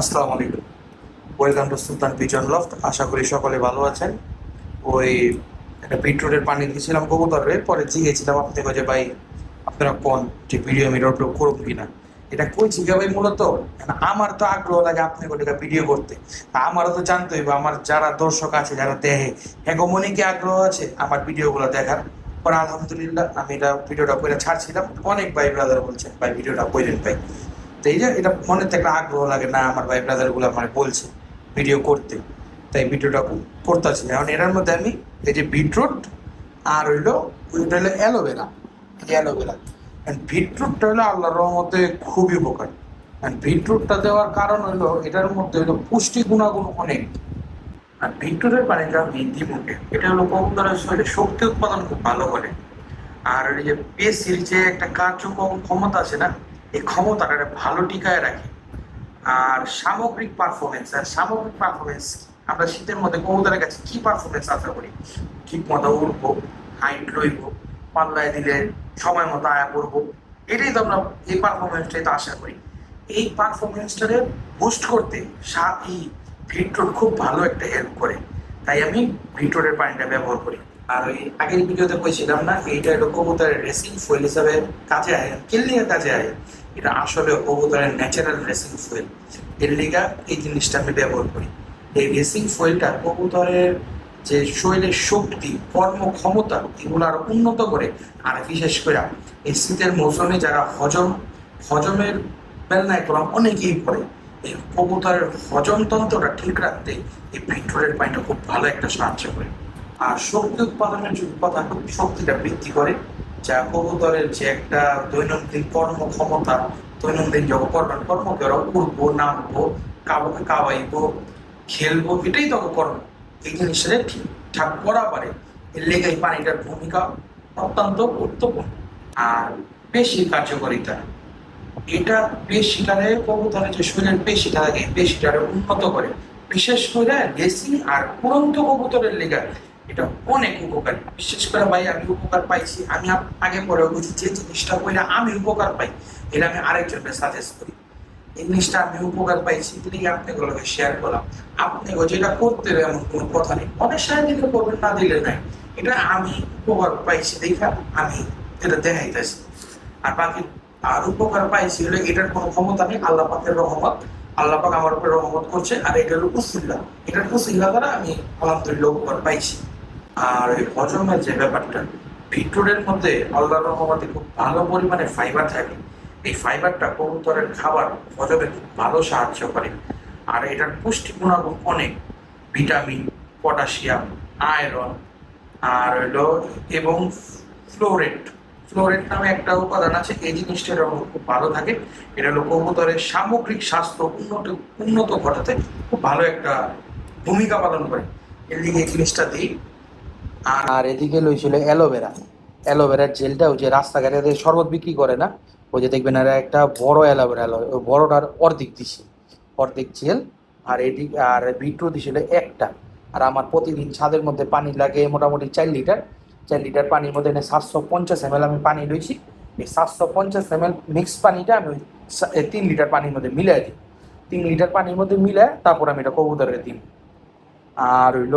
আসসালামু আলাইকুম। Welcome to Sultan pigeon loft. আশা করি সকলে ভালো আছেন। ওই একটা বিটরুটের পানি দিয়েছিলাম কবুতরের, পরে জিগেছিলাম। আপনাকে যে ভাই, আপনারা কোন যে ভিডিও আমি আপলোড করব কিনা। এটা কই জিগা ভাই মূলত? আমার তো আগ্রহ লাগে আপনি কোন ভিডিও করতে। আমারও তো জানতে হইব, আমার যারা দর্শক আছে, যারা দেখে হ্যাঁ মনে কি আগ্রহ আছে? আমার ভিডিওগুলো দেখার। পরে আলহামদুলিল্লাহ, আমি এটা ভিডিওটা করে ছাড়ছিলাম। অনেক ভাই ব্রাদার বলছেন, ভাই ভিডিওটা কইলেন ভাই। তো এই যে এটা মনে থেকে আগ্রহ লাগে, না, আমার ভাই ব্রাদারগুলো আমার বলছে ভিডিও করতে। তাই ভিডিওটা করতে করতেছি এখন এটার মধ্যে আমি এই যে বিটরুট আর হইল, ওইটা হলো অ্যালোভেরা অ্যালোভেরা বিটরুটটা হলো আল্লাহর রহমতে খুবই উপকার। বিটরুটটা দেওয়ার কারণ হইল, এটার মধ্যে হইল পুষ্টি গুণাগুণ অনেক। আর বিটরুটের পানিটা বৃদ্ধি মুখে এটা হলো কবুতরের শরীরে শক্তি উৎপাদন খুব ভালো করে। আর এই যে পেশির যে একটা কার্যক্রম ক্ষমতা আছে না এই ক্ষমতাটা একটা ভালো টিকায় রাখে। আর সামগ্রিক পারফরমেন্স আর সামগ্রিক পারফরমেন্স আমরা শীতের মধ্যে কবুতরের কাছে কি পারফরমেন্স আশা করি? ঠিক মতো উঠবো হাইট লইব, পাল্লায় দিলে সময় মতো আয়া করব এটাই তো আমরা এই পারফরমেন্সটাই তো আশা করি। এই পারফরমেন্সটাকে বুস্ট করতে এই ভিটরোড খুব ভালো একটা হেল্প করে। তাই আমি ভিটরোডের পানিটা ব্যবহার করি। আর ওই আগের ভিডিওতে বলছিলাম না, এইটা হলো কবুতরের রেসিং ফুয়েল হিসাবে কাজে আয় কিল্লিং এর কাজে আয় এটা আসলে কবুতরের ন্যাচারাল রেসিং ফুয়েল এর লিগা এই জিনিসটা আমি ব্যবহার করি। এই রেসিং ফুয়েলটা কবুতরের যে শরীরের শক্তি, কর্মক্ষমতা, এগুলো আরও উন্নত করে। আর বিশেষ করে এই শীতের মৌসুমে যারা হজম, হজমের বেলনায় কলম অনেকেই পড়ে, এই কবুতরের হজম তন্ত্রটা ঠিক রাখতে এই ভিক্টোরের পানিটা খুব ভালো একটা সাহায্য করে। আর শক্তি উৎপাদনের যদি কথা শক্তিটা বৃদ্ধি করে। যা কবুতরের যে একটা দৈনন্দিন কর্মক্ষমতা, দৈনন্দিন যখন করবেন কর্মকে ওরা উঠবো নামবো, কাবো, কাবাইবো, খেলব, এটাই তো কর্ম। এই জিনিসটা ঠিকঠাক করা পারে, এর পানিটার ভূমিকা অত্যন্ত গুরুত্বপূর্ণ। আর বেশি কার্যকারিতা এটা পেশিটারে কবুতরের যে শরীরের পেশিটা থাকে পেশিটারে উন্নত করে। বিশেষ করে রেসি আর উড়ন্ত কবুতরের লেগা এটা অনেক উপকারী। বিশেষ করে ভাই, আমি উপকার পাইছি। আমি আগে পরে বুঝি যে জিনিসটা কইলে আমি উপকার পাই। এটা আমি আরেকজনকে সাজেস্ট করি। এই জিনিসটা আমি উপকার পাইছি, এটাই আপনাগুলোকে শেয়ার করলাম। আপনি যেটা করতে এমন কোনো কথা নেই। অনেক সাহায্য দিলে করবেন, না দিলে নাই। এটা আমি উপকার পাইছি দেখা, আমি এটা দেখাইতেছি। আর বাকি আর উপকার পাইছি হলে এটার কোনো ক্ষমতা নেই। আল্লাহ পাকের রহমত। আল্লাহ পাক আমার উপরে রহমত করছে। আর এটা হলো এটার উসিল্লা দ্বারা আমি আলহামদুলিল্লাহ উপকার পাইছি। আর ওই হজমের যে ব্যাপারটা ভিটরুটের মধ্যে আল্লাহর রহমতে খুব ভালো পরিমাণে ফাইবার থাকে। এই ফাইবারটা কবুতরের খাবার হজমে খুব ভালো সাহায্য করে। আর এটার পুষ্টি গুণাগুণ অনেক। ভিটামিন, পটাশিয়াম, আয়রন, আর হলো এবং ফ্লোরেট। ফ্লোরেট নামে একটা উপাদান আছে, এই জিনিসটা খুব ভালো থাকে। এটা হলো কবুতরের সামগ্রিক স্বাস্থ্য উন্নত উন্নত ঘটাতে খুব ভালো একটা ভূমিকা পালন করে। এর দিকে এই জিনিসটা দিই। আর এদিকে লইছিল অ্যালোভেরা। অ্যালোভেরার জেলটা ওই যে রাস্তাঘাটে শরবত বিক্রি করে না, ওই যে দেখবেন আর একটা বড় অ্যালোভেরা ওই বড়টার অর্ধেক দিছি, অর্ধেক জেল, আর এদিক আর বিটরুট দিছিল একটা। আর আমার প্রতিদিন ছাদের মধ্যে পানি লাগে মোটামুটি চার লিটার। চার লিটার পানির মধ্যে এনে সাতশো পঞ্চাশ এম আমি পানি লইছি। এই সাতশো পঞ্চাশ এম মিক্স পানিটা আমি তিন লিটার পানির মধ্যে মিলাই দিই। তিন লিটার পানির মধ্যে মিলাই তারপর আমি এটা কবুতরের দিই। আর হইল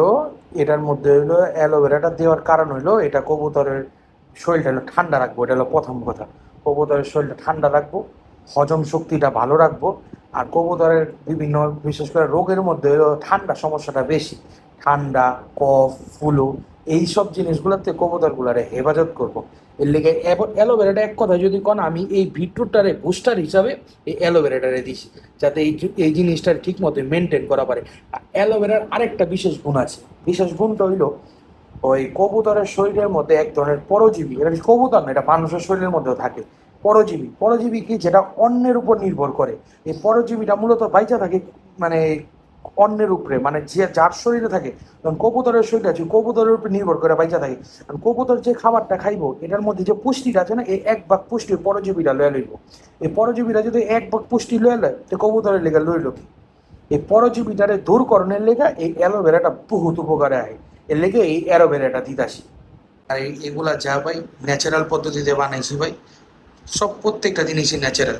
এটার মধ্যে হইল অ্যালোভেরাটা দেওয়ার কারণ হইল এটা কবুতরের শরীরটা হলো ঠান্ডা রাখব, এটা হলো প্রথম কথা। কবুতরের শরীরটা ঠান্ডা রাখব, হজম শক্তিটা ভালো রাখব, আর কবুতরের বিভিন্ন, বিশেষ করে রোগের মধ্যে হলো ঠান্ডা সমস্যাটা বেশি। ঠান্ডা, কফ, ফুলু এই সব জিনিসগুলোতে কবুতরগুলারে হেফাজত করব। এর লেগে অ্যালোভেরাটা এক কথা যদি কোন, আমি এই বিটরুটটারে বুস্টার হিসাবে এই অ্যালোভেরাটারে দিছি, যাতে এই এই জিনিসটা ঠিক মতো মেনটেন করা পারে। অ্যালোভেরার আরেকটা বিশেষ গুণ আছে। বিশেষ গুণটা হইল, ওই কবুতরের শরীরের মধ্যে এক ধরনের পরজীবী, এটা কবুতর না, এটা মানুষের শরীরের মধ্যেও থাকে। পরজীবী পরজীবী কি, যেটা অন্যের উপর নির্ভর করে। এই পরজীবীটা মূলত বাইচা থাকে মানে অন্যের উপরে মানে যে যার শরীরে থাকে, যেমন কবুতরের শরীর আছে, কবুতরের উপর নির্ভর করে বাইচা থাকে। কারণ কবুতর যে খাবারটা খাইবো, এটার মধ্যে যে পুষ্টিটা আছে না এই এক ভাগ পুষ্টি পরজীবীরা লয়ে লইব। এই পরজীবীরা যদি এক ভাগ পুষ্টি লয়ে লয়, তো কবুতরের লেগে লইল কি? এই পরজীবীটারে দূরকরণের লেগা এই অ্যালোভেরাটা বহুত উপকারে আয় এর লেগে এই অ্যালোভেরাটা দিতাসি আর এগুলা যা ভাই ন্যাচারাল পদ্ধতিতে বানাইছি ভাই, সব প্রত্যেকটা জিনিসই ন্যাচারাল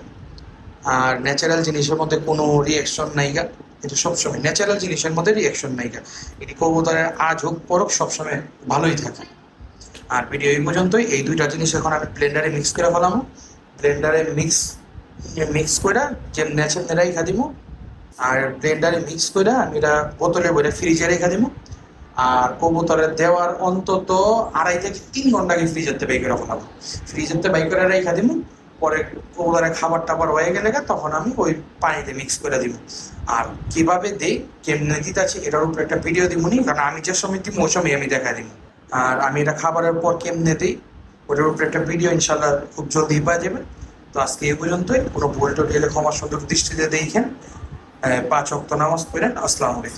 আর ন্যাচারাল জিনিসের মধ্যে কোনো রিয়াকশন নাইগা এটা সবসময় ন্যাচারাল জিনিসের মধ্যে রিয়াকশন নাইগা এটি কবুতরের আজ হোক পরক সবসময় ভালোই থাকে। আর ভিডিও এই পর্যন্তই। এই দুইটা জিনিস এখন আমি ব্লেন্ডারে মিক্স করে ফেলাম ব্লেন্ডারে মিক্স মিক্স করে যে ন্যাচারাল রেখা দিব, আর ব্লেন্ডারে মিক্স করে আমি এটা বোতলে বলে ফ্রিজে রেখে দিব। আর কবুতরের দেওয়ার অন্তত আড়াই থেকে তিন ঘণ্টা আগে ফ্রিজের থেকে করে ফেলাবো। ফ্রিজের বাইক করে রেখে দিব। পরে কবুতরের খাবার টাবার হয়ে গেলে তখন আমি ওই পানিতে মিক্স করে দিব। আর কীভাবে দেই, কেমনে দিতে আছে এটার উপর একটা ভিডিও দিব নি, কারণ আমি যে সময় দিব, ওই সময় আমি দেখা দিব। আর আমি এটা খাবারের পর কেমনে দিই, ওটার উপর একটা ভিডিও ইনশাল্লাহ খুব জলদি পাওয়া যাবে। তো আজকে এই পর্যন্তই, কোনো ভুল টোল গেলে ক্ষমা সুন্দর দৃষ্টিতে দেখেন। পাঁচ অক্ত নামাজ পড়েন, আসসালামু আলাইকুম।